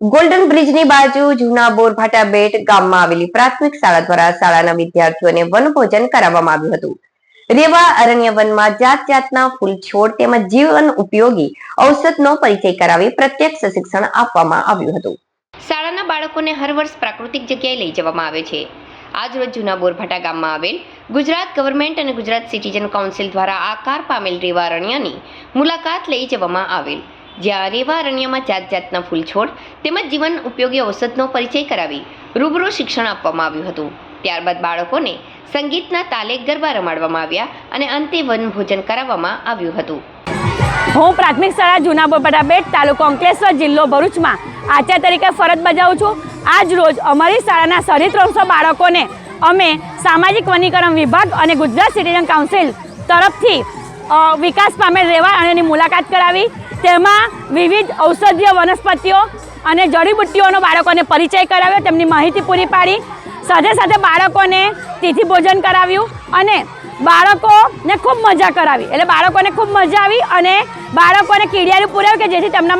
Golden બ્રિજની બાજુ જૂના બોરભાટા બેટ ગામમાં આવેલી પ્રાથમિક શાળા દ્વારા શાળાના વિદ્યાર્થીઓને વનભોજન કરાવવામાં આવ્યું હતું. રેવા અરણ્ય વનમાં જાત જાતના ફૂલ છોડ તેમજ જીવન ઉપયોગી ઔષધનો પરિચય કરાવી પ્રત્યક્ષ શિક્ષણ આપવામાં આવ્યું હતું. શાળાના બાળકોને હર વર્ષ પ્રાકૃતિક જગ્યાએ લઈ જવામાં આવે છે. આજરોજ જૂના બોરભાટા ગામમાં આવેલ ગુજરાત ગવર્મેન્ટ અને ગુજરાત સિટીઝન કાઉન્સિલ દ્વારા આકાર પામેલ રેવા અરણ્યની મુલાકાત લઈ જવામાં આવેલ. જ્યાં રેવા અરણ્યમાં જાત જાતના ફૂલ છોડ તેમજ જીવન ઉપયોગી ઔષધનો પરિચય કરાવી રૂબરૂ શિક્ષણ આપવામાં આવ્યું હતું. ત્યારબાદ બાળકોને સંગીતના તાલે ગરબા રમાડવામાં આવ્યા અને અંતે વનભોજન કરાવવામાં આવ્યું હતું. હું પ્રાથમિક શાળા જૂના બોપટા બેટ તાલુકો અંકલેશ્વર જિલ્લો ભરૂચમાં આચાર્ય તરીકે ફરજ બજાવું છું. આજ રોજ અમારી શાળાના સાડી ત્રણસો બાળકોને અમે સામાજિક વનીકરણ વિભાગ અને ગુજરાત સિટીઝન કાઉન્સિલ તરફથી વિકાસ પામેલ રહેવા અને એની મુલાકાત કરાવી. તેમાં વિવિધ ઔષધીય વનસ્પતિઓ અને જડીબુટ્ટીઓનો બાળકોને પરિચય કરાવ્યો, તેમની માહિતી પૂરી પાડી. સાથે સાથે બાળકોને તિથિ ભોજન કરાવ્યું અને બાળકોને ખૂબ મજા કરાવી. એટલે બાળકોને ખૂબ મજા આવી અને બાળકોને કીડિયારું પૂરાવ્યું કે જેથી તેમનામાં